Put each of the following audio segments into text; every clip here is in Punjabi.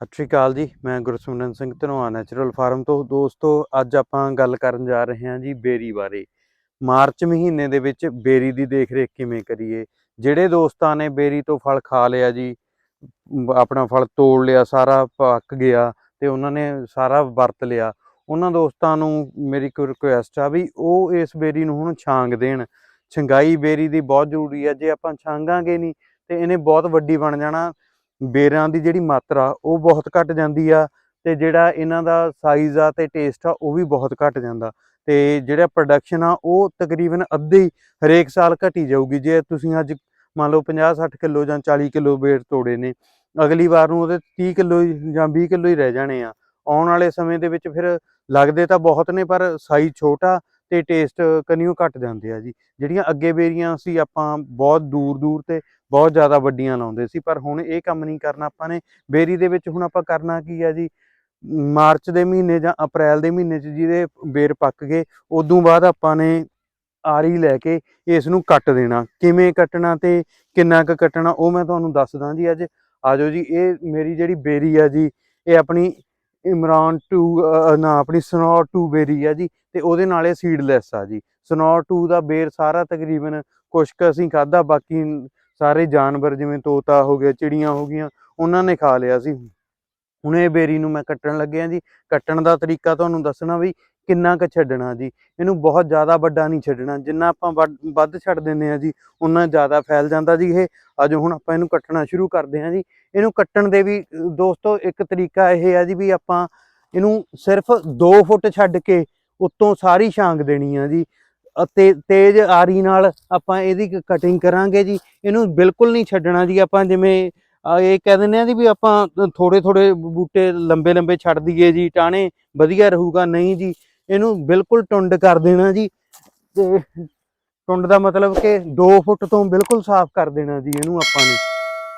ਸਤਿ ਸ਼੍ਰੀ ਅਕਾਲ ਜੀ, ਮੈਂ ਗੁਰਸਿਮਰਨ ਸਿੰਘ ਧਨੋਆ ਨੈਚੁਰਲ ਫਾਰਮ ਤੋਂ। ਦੋਸਤੋ, ਅੱਜ ਆਪਾਂ ਗੱਲ ਕਰਨ ਜਾ ਰਹੇ ਹਾਂ ਜੀ ਬੇਰੀ ਬਾਰੇ। ਮਾਰਚ ਮਹੀਨੇ ਦੇ ਵਿੱਚ ਬੇਰੀ ਦੀ ਦੇਖਰੇਖ ਕਿਵੇਂ ਕਰੀਏ? ਜਿਹੜੇ ਦੋਸਤਾਂ ਨੇ ਬੇਰੀ ਤੋਂ ਫਲ ਖਾ ਲਿਆ ਜੀ ਆਪਣਾ ਫਲ ਤੋੜ ਲਿਆ, ਸਾਰਾ ਪੱਕ ਗਿਆ ਤੇ ਉਹਨਾਂ ਨੇ ਸਾਰਾ ਵਰਤ ਲਿਆ, ਉਹਨਾਂ ਦੋਸਤਾਂ ਨੂੰ ਮੇਰੀ ਕੋਈ ਰਿਕੁਐਸਟ ਆ ਵੀ ਉਹ ਇਸ ਬੇਰੀ ਨੂੰ ਹੁਣ ਛਾਂਗ ਦੇਣ। ਛੰਗਾਈ ਬੇਰੀ ਦੀ ਬਹੁਤ ਜ਼ਰੂਰੀ ਹੈ ਜੇ ਆਪਾਂ ਛਾਂਗਾਂਗੇ ਨਹੀਂ ਤੇ ਇਹਨੇ ਬਹੁਤ ਵੱਡੀ ਬਣ ਜਾਣਾ। ਬੇਰਾਂ ਦੀ ਜਿਹੜੀ ਮਾਤਰਾ ਉਹ ਬਹੁਤ ਘਟ ਜਾਂਦੀ ਆ ਤੇ ਜਿਹੜਾ ਇਹਨਾਂ ਦਾ ਸਾਈਜ਼ ਆ ਤੇ ਟੇਸਟ ਆ ਉਹ ਵੀ ਬਹੁਤ ਘਟ ਜਾਂਦਾ। ਤੇ ਜਿਹੜਾ ਪ੍ਰੋਡਕਸ਼ਨ ਆ ਉਹ ਤਕਰੀਬਨ ਅੱਧੀ ਹਰੇਕ ਸਾਲ ਘਟੀ ਜਾਊਗੀ। ਜੇ ਤੁਸੀਂ ਅੱਜ ਮੰਨ ਲਓ 50 60 ਕਿਲੋ ਜਾਂ 40 ਕਿਲੋ ਬੇਰ ਤੋੜੇ ਨੇ, ਅਗਲੀ ਵਾਰ ਨੂੰ ਉਹਦੇ 30 ਕਿਲੋ ਜਾਂ 20 ਕਿਲੋ ਹੀ ਰਹਿ ਜਾਣੇ ਆ। ਆਉਣ ਵਾਲੇ ਸਮੇਂ ਦੇ ਵਿੱਚ ਫਿਰ ਲੱਗਦੇ ਤਾਂ ਬਹੁਤ ਨੇ ਪਰ ਸਾਈਜ਼ ਛੋਟਾ ਤੇ ਟੇਸਟ ਕਨੀਓ ਘਟ ਜਾਂਦੇ ਆ ਜੀ। ਜਿਹੜੀਆਂ ਅੱਗੇ ਬੇਰੀਆਂ ਸੀ, ਆਪਾਂ ਬਹੁਤ ਦੂਰ ਦੂਰ ਤੇ ਬਹੁਤ ਜ਼ਿਆਦਾ ਵੱਡੀਆਂ ਲਾਉਂਦੇ ਸੀ, ਪਰ ਹੁਣ ਇਹ ਕੰਮ ਨਹੀਂ ਕਰਨਾ ਆਪਾਂ ਨੇ। ਬੇਰੀ ਦੇ ਵਿੱਚ ਹੁਣ ਆਪਾਂ ਕਰਨਾ ਕੀ ਆ ਜੀ? ਮਾਰਚ ਦੇ ਮਹੀਨੇ ਜਾਂ ਅਪ੍ਰੈਲ ਦੇ ਮਹੀਨੇ 'ਚ ਜਿਹਦੇ ਬੇਰ ਪੱਕ ਗਏ, ਉਦੋਂ ਬਾਅਦ ਆਪਾਂ ਨੇ ਆਰੀ ਲੈ ਕੇ ਇਸ ਨੂੰ ਕੱਟ ਦੇਣਾ। ਕਿਵੇਂ ਕੱਟਣਾ ਤੇ ਕਿੰਨਾ ਕੁ ਕੱਟਣਾ ਉਹ ਮੈਂ ਤੁਹਾਨੂੰ ਦੱਸਦਾ ਜੀ ਅੱਜ। ਆਜੋ ਜੀ, ਇਹ ਮੇਰੀ ਜਿਹੜੀ ਬੇਰੀ ਆ ਜੀ, ਇਹ ਆਪਣੀ ਇਮਰਾਨ 2 ਨਾ, ਆਪਣੀ ਸਨੌਰ 2 ਬੇਰੀ ਆ ਜੀ, ਤੇ ਉਹਦੇ ਨਾਲ ਇਹ ਸੀਡਲੈਸ ਆ ਜੀ। ਸਨੌਰ 2 ਦਾ ਬੇਰ ਸਾਰਾ ਤਕਰੀਬਨ ਕੁਛ ਕੁ ਅਸੀਂ ਖਾਦਾ ਬਾਕੀ ਸਾਰੇ ਜਾਨਵਰ ਜਿਵੇਂ ਤੋਤਾ ਹੋ ਗਿਆ, ਚਿੜੀਆਂ ਹੋ ਗਈਆਂ, ਉਹਨਾਂ ਨੇ ਖਾ ਲਿਆ ਸੀ ਹੁਣ ਇਹ ਬੇਰੀ ਨੂੰ ਮੈਂ ਕੱਟਣ ਲੱਗਿਆ ਜੀ। ਕੱਟਣ ਦਾ ਤਰੀਕਾ ਤੁਹਾਨੂੰ ਦੱਸਣਾ ਵੀ ਕਿੰਨਾ ਕੁ ਛੱਡਣਾ ਜੀ। ਇਹਨੂੰ ਬਹੁਤ ਜ਼ਿਆਦਾ ਵੱਡਾ ਨਹੀਂ ਛੱਡਣਾ। ਜਿੰਨਾ ਆਪਾਂ ਵੱਧ- ਵੱਧ ਛੱਡ ਦਿੰਦੇ ਆ ਜੀ ਉਨਾ ਜ਼ਿਆਦਾ ਫੈਲ ਜਾਂਦਾ ਜੀ ਇਹ। ਅੱਜ ਹੁਣ ਆਪਾਂ ਇਹਨੂੰ ਕੱਟਣਾ ਸ਼ੁਰੂ ਕਰਦੇ ਹਾਂ ਜੀ। ਇਹਨੂੰ ਕੱਟਣ ਦੇ ਵੀ, ਦੋਸਤੋ, ਇੱਕ ਤਰੀਕਾ ਇਹ ਆ ਜੀ ਵੀ ਆਪਾਂ ਇਹਨੂੰ ਸਿਰਫ 2 ਫੁੱਟ ਛੱਡ ਕੇ ਉੱਤੋਂ ਸਾਰੀ ਛਾਂਗ ਦੇਣੀ ਆ ਜੀ। ਅਤੇ ਤੇਜ਼ ਆਰੀ ਨਾਲ ਆਪਾਂ ਇਹਦੀ ਕਟਿੰਗ ਕਰਾਂਗੇ ਜੀ। ਇਹਨੂੰ ਬਿਲਕੁਲ ਨਹੀਂ ਛੱਡਣਾ ਜੀ। ਆਪਾਂ ਜਿਵੇਂ ਆ ਇਹ ਕਹਿ ਦਿੰਦੇ ਆ ਜੀ ਵੀ ਆਪਾਂ ਥੋੜੇ ਥੋੜੇ ਬੂਟੇ ਲੰਬੇ ਲੰਬੇ ਛੱਡ ਦਈਏ ਜੀ ਟਾਣੇ ਵਧੀਆ ਰਹੂਗਾ, ਨਹੀਂ ਜੀ, ਇਹਨੂੰ ਬਿਲਕੁਲ ਟੁੰਡ ਕਰ ਦੇਣਾ ਜੀ ਤੇ ਟੁੰਡ ਦਾ ਮਤਲਬ ਕਿ 2 ਫੁੱਟ ਤੋਂ ਬਿਲਕੁਲ ਸਾਫ਼ ਕਰ ਦੇਣਾ ਜੀ ਇਹਨੂੰ ਆਪਾਂ ਨੇ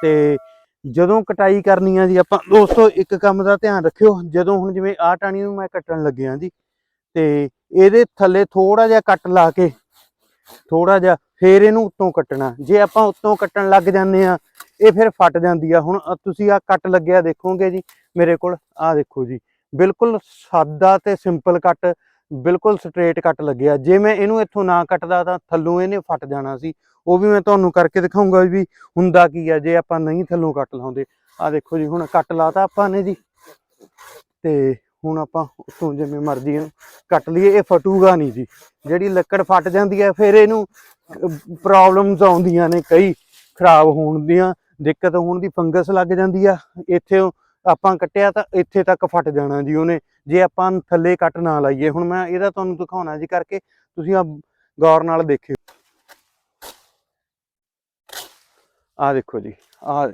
ਤੇ ਜਦੋਂ ਕਟਾਈ ਕਰਨੀ ਆ ਜੀ ਆਪਾਂ ਦੋਸਤੋ ਇੱਕ ਕੰਮ ਦਾ ਧਿਆਨ ਰੱਖਿਓ, ਜਦੋਂ ਹੁਣ ਜਿਵੇਂ ਆਹ ਟਾਣੀ ਨੂੰ ਮੈਂ ਕੱਟਣ ਲੱਗਿਆ ਜੀ ਤੇ ਇਹਦੇ ਥੱਲੇ ਥੋੜਾ ਜਿਹਾ ਕੱਟ ਲਾ ਕੇ ਥੋੜਾ ਜਿਹਾ ਫੇਰ ਇਹਨੂੰ ਉੱਤੋਂ ਕੱਟਣਾ, ਜੇ ਆਪਾਂ ਉੱਤੋਂ ਕੱਟਣ ਲੱਗ ਜਾਂਦੇ ਆ ਇਹ ਫਿਰ ਫਟ ਜਾਂਦੀ ਆ। ਹੁਣ ਤੁਸੀਂ ਆ ਕੱਟ ਲੱਗਿਆ ਦੇਖੋਗੇ ਜੀ, ਮੇਰੇ ਕੋਲ ਆ ਦੇਖੋ ਜੀ। ਬਿਲਕੁਲ ਸਾਦਾ ਤੇ ਸਿੰਪਲ ਕੱਟ, ਬਿਲਕੁਲ ਸਟ੍ਰੇਟ ਕੱਟ ਲੱਗਿਆ। ਜੇ ਮੈਂ ਇਹਨੂੰ ਇੱਥੋਂ ਨਾ ਕੱਟਦਾ ਤਾਂ ਥੱਲੋਂ ਇਹਨੇ ਫਟ ਜਾਣਾ ਸੀ। ਉਹ ਵੀ ਮੈਂ ਤੁਹਾਨੂੰ ਕਰਕੇ ਦਿਖਾਉਂਗਾ ਵੀ ਹੁੰਦਾ ਕੀ ਆ, ਜੇ ਆਪਾਂ ਨਹੀਂ ਥੱਲੋਂ ਕੱਟ ਲਾਉਂਦੇ। ਆ ਦੇਖੋ ਜੀ, ਹੁਣ ਕੱਟ ਲਾਤਾ ਆਪਾਂ ਨੇ ਜੀ। ਤੇ ਹੁਣ ਆਪਾਂ ਉੱਥੋਂ ਜਿਵੇਂ ਮਰਜ਼ੀ ਇਹਨੂੰ ਕੱਟ ਲਈਏ, ਇਹ ਫਟੂਗਾ ਨਹੀਂ ਜੀ। ਜਿਹੜੀ ਲੱਕੜ ਫਟ ਜਾਂਦੀ ਹੈ ਫਿਰ ਇਹਨੂੰ ਪ੍ਰੋਬਲਮਸ ਆਉਂਦੀਆਂ ਨੇ, ਕਈ ਖਰਾਬ ਹੋਣ ਦੀਆਂ। ਦਿੱਕਤ ਹੋਣ ਦੀ ਫੰਗਸ ਲੱਗ ਜਾਂਦੀ ਆ, ਇੱਥੇ ਆਪਾਂ ਕੱਟਿਆ ਤਾਂ ਇੱਥੇ ਤੱਕ ਫਟ ਜਾਣਾ ਜੀ ਉਹਨੇ, ਜੇ ਆਪਾਂ ਥੱਲੇ ਕੱਟ ਨਾ ਲਾਈਏ। ਹੁਣ ਮੈਂ ਇਹਦਾ ਤੁਹਾਨੂੰ ਦਿਖਾਉਣਾ ਜੀ ਕਰਕੇ, ਤੁਸੀਂ ਆ ਗੌਰ ਨਾਲ ਦੇਖਿਓ। ਆ ਦੇਖੋ ਜੀ ਆ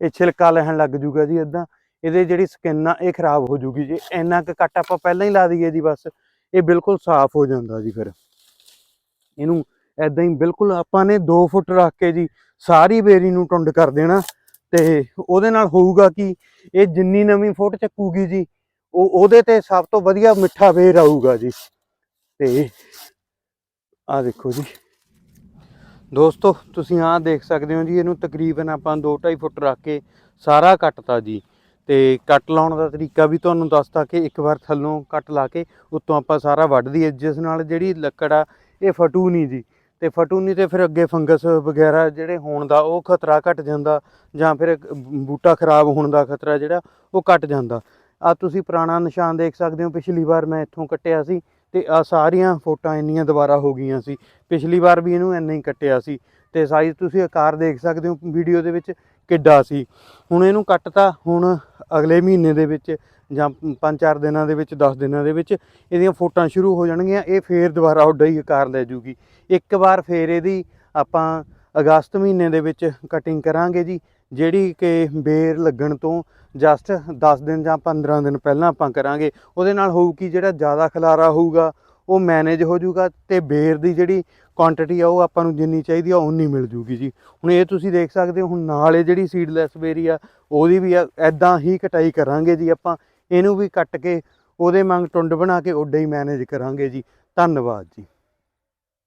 ਇਹ ਛਿਲਕਾ ਲੈਣ ਲੱਗ ਜੂਗਾ ਜੀ ਇਦਾਂ ਇਹਦੇ ਜਿਹੜੀ ਸਕਿਨ ਆ, ਇਹ ਖਰਾਬ ਹੋ ਜੂਗੀ ਜੀ। ਇੰਨਾ ਕੁ ਕੱਟ ਆਪਾਂ ਪਹਿਲਾਂ ਹੀ ਲਾ ਦਈਏ ਜੀ ਬਸ, ਇਹ ਬਿਲਕੁਲ ਸਾਫ਼ ਹੋ ਜਾਂਦਾ ਜੀ ਫਿਰ। ਇਹਨੂੰ ਐਦਾਂ ਹੀ ਬਿਲਕੁਲ ਆਪਾਂ ਨੇ 2 ਫੁੱਟ ਰੱਖ ਕੇ ਜੀ ਸਾਰੀ ਬੇਰੀ ਨੂੰ ਟੁੰਡ ਕਰ ਦੇਣਾ ਤੇ ਉਹਦੇ ਨਾਲ ਹੋਊਗਾ ਕਿ? ਇਹ ਜਿੰਨੀ ਨਵੀਂ ਫੁੱਟ ਚੱਕੂਗੀ ਜੀ, ਉਹ ਉਹਦੇ ਤੇ ਸਭ ਤੋਂ ਵਧੀਆ ਮਿੱਠਾ ਬੇਰ ਆਊਗਾ ਜੀ। ਤੇ ਆ ਦੇਖੋ ਜੀ। ਦੋਸਤੋ, ਤੁਸੀਂ ਆਹ ਦੇਖ ਸਕਦੇ ਹੋ ਜੀ, ਇਹਨੂੰ ਤਕਰੀਬਨ ਆਪਾਂ 2.5 ਫੁੱਟ ਰੱਖ ਕੇ ਸਾਰਾ ਕੱਟਤਾ ਜੀ। ਤੇ ਕੱਟ ਲਾਉਣ ਦਾ ਤਰੀਕਾ ਵੀ ਤੁਹਾਨੂੰ ਦੱਸਤਾ ਕਿ ਇੱਕ ਵਾਰ ਥੱਲੋਂ ਕੱਟ ਲਾ ਕੇ ਉੱਤੋਂ ਆਪਾਂ ਸਾਰਾ ਵੱਢ ਦਈਏ। ਜਿਸ ਨਾਲ ਜਿਹੜੀ ਲੱਕੜ ਆ, ਇਹ ਫਟੂ ਨਹੀਂ ਜੀ। ਤੇ ਫਟੂ ਨਹੀਂ ਤੇ ਫਿਰ ਅੱਗੇ ਫੰਗਸ ਵਗੈਰਾ ਜਿਹੜੇ ਹੋਣ ਦਾ ਉਹ ਖਤਰਾ ਘਟ ਜਾਂਦਾ ਜਾਂ ਫਿਰ ਬੂਟਾ ਖਰਾਬ ਹੋਣ ਦਾ ਖਤਰਾ ਜਿਹੜਾ ਉਹ ਘਟ ਜਾਂਦਾ। ਆ ਤੁਸੀਂ ਪੁਰਾਣਾ ਨਿਸ਼ਾਨ ਦੇਖ ਸਕਦੇ ਹੋ, ਪਿਛਲੀ ਵਾਰ ਮੈਂ ਇੱਥੋਂ ਕੱਟਿਆ ਸੀ ਤੇ ਆ ਸਾਰੀਆਂ ਫੋਟਾਂ ਇੰਨੀਆਂ ਦੁਬਾਰਾ ਹੋ ਗਈਆਂ ਸੀ। ਪਿਛਲੀ ਵਾਰ ਵੀ ਇਹਨੂੰ ਇੰਨਾ ਹੀ ਕੱਟਿਆ ਸੀ। ਤੇ ਸਾਈਜ਼ ਤੁਸੀਂ ਆਕਾਰ ਦੇਖ ਸਕਦੇ ਹੋ, ਵੀਡੀਓ ਦੇ ਵਿੱਚ ਕਿੱਡਾ ਸੀ। ਹੁਣ ਇਹਨੂੰ ਕੱਟਤਾ ਹੁਣ ਅਗਲੇ ਮਹੀਨੇ ਦੇ ਵਿੱਚ ਜਾਂ 5-4 ਦਿਨਾਂ ਦੇ ਵਿੱਚ 10 ਦਿਨਾਂ ਦੇ ਵਿੱਚ ਇਹਦੀਆਂ ਫੋਟਾਂ ਸ਼ੁਰੂ ਹੋ ਜਾਣਗੀਆਂ, ਇਹ ਫੇਰ ਦੁਬਾਰਾ ਉੱਡਾ ਹੀ ਆਕਾਰ ਲੈ ਜੂਗੀ। ਇੱਕ ਵਾਰ ਫੇਰ ਇਹਦੀ ਆਪਾਂ ਅਗਸਤ ਮਹੀਨੇ ਦੇ ਵਿੱਚ ਕਟਿੰਗ ਕਰਾਂਗੇ ਜੀ, ਜਿਹੜੀ ਕਿ ਬੇਰ ਲੱਗਣ ਤੋਂ ਜਸਟ 10 ਦਿਨ ਜਾਂ 15 ਦਿਨ ਪਹਿਲਾਂ ਆਪਾਂ ਕਰਾਂਗੇ। ਉਹਦੇ ਨਾਲ ਹੋਊ ਕਿ ਜਿਹੜਾ ਜ਼ਿਆਦਾ ਖਲਾਰਾ ਹੋਊਗਾ ਉਹ ਮੈਨੇਜ ਹੋ ਜਾਊਗਾ ਤੇ ਬੇਰ ਦੀ ਜਿਹੜੀ ਕੁਆਂਟੀਟੀ ਆ ਉਹ ਆਪਾਂ ਨੂੰ ਜਿੰਨੀ ਚਾਹੀਦੀ ਆ ਉਨੀ ਮਿਲ ਜੂਗੀ ਜੀ। ਹੁਣ ਇਹ ਤੁਸੀਂ ਦੇਖ ਸਕਦੇ ਹੋ, ਹੁਣ ਨਾਲੇ ਜਿਹੜੀ ਸੀਡਲੈਸ ਬੇਰੀ ਆ, ਉਹਦੀ ਵੀ ਐਦਾਂ ਹੀ ਕਟਾਈ ਕਰਾਂਗੇ ਜੀ ਆਪਾਂ। ਇਹਨੂੰ ਵੀ ਕੱਟ ਕੇ ਉਹਦੇ ਮੰਗ ਟੁੰਡ ਬਣਾ ਕੇ ਉੱਡੇ ਹੀ ਮੈਨੇਜ ਕਰਾਂਗੇ ਜੀ। ਧੰਨਵਾਦ ਜੀ।